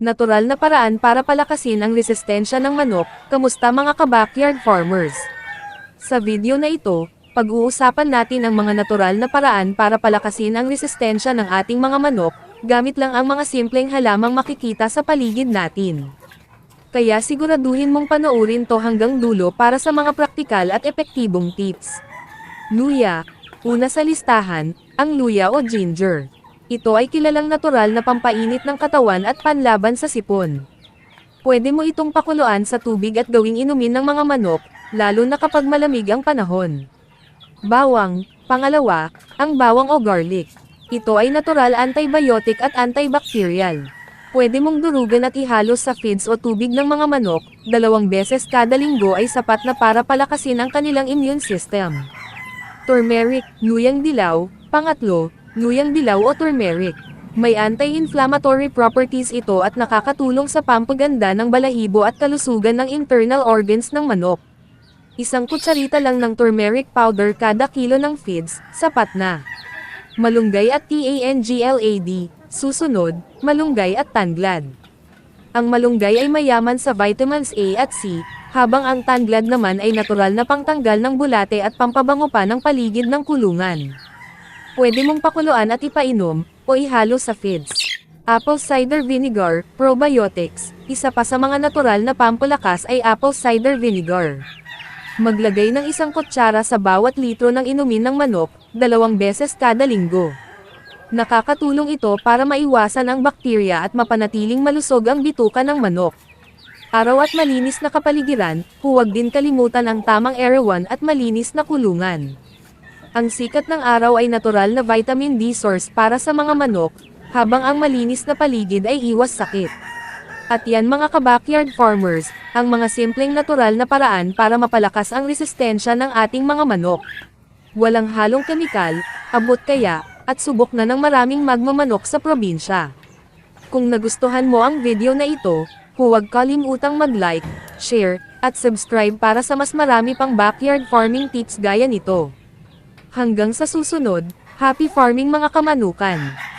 Natural na paraan para palakasin ang resistensya ng manok, kamusta mga ka-backyard farmers? Sa video na ito, pag-uusapan natin ang mga natural na paraan para palakasin ang resistensya ng ating mga manok, gamit lang ang mga simpleng halamang makikita sa paligid natin. Kaya siguraduhin mong panoorin to hanggang dulo para sa mga praktikal at epektibong tips. Luya. Una sa listahan, ang luya o ginger. Ito ay kilalang natural na pampainit ng katawan at panlaban sa sipon. Pwede mo itong pakuluan sa tubig at gawing inumin ng mga manok, lalo na kapag malamig ang panahon. Bawang. Pangalawa, ang bawang o garlic. Ito ay natural antibiotic at antibacterial. Pwede mong durugan at ihalos sa feeds o tubig ng mga manok, dalawang beses kada linggo ay sapat na para palakasin ang kanilang immune system. Turmeric, luyang dilaw, pangatlo, luyang dilaw o turmeric. May anti-inflammatory properties ito at nakakatulong sa pampaganda ng balahibo at kalusugan ng internal organs ng manok. Isang kutsarita lang ng turmeric powder kada kilo ng feeds, sapat na. Malunggay at TANGLAD, susunod, malunggay at tanglad. Ang malunggay ay mayaman sa vitamins A at C, habang ang tanglad naman ay natural na pangtanggal ng bulate at pampabango pa ng paligid ng kulungan. Pwede mong pakuluan at ipainom, o ihalo sa feeds. Apple cider vinegar, probiotics, isa pa sa mga natural na pampalakas ay apple cider vinegar. Maglagay ng isang kutsara sa bawat litro ng inumin ng manok, dalawang beses kada linggo. Nakakatulong ito para maiwasan ang bakterya at mapanatiling malusog ang bituka ng manok. Araw at malinis na kapaligiran, huwag din kalimutan ang tamang erawan at malinis na kulungan. Ang sikat ng araw ay natural na vitamin D source para sa mga manok, habang ang malinis na paligid ay iwas sakit. At yan mga ka-backyard farmers, ang mga simpleng natural na paraan para mapalakas ang resistensya ng ating mga manok. Walang halong kemikal, abot kaya, at subok na ng maraming magmamanok sa probinsya. Kung nagustuhan mo ang video na ito, huwag kalimutang mag-like, share, at subscribe para sa mas marami pang backyard farming tips gaya nito. Hanggang sa susunod, happy farming mga kamanukan!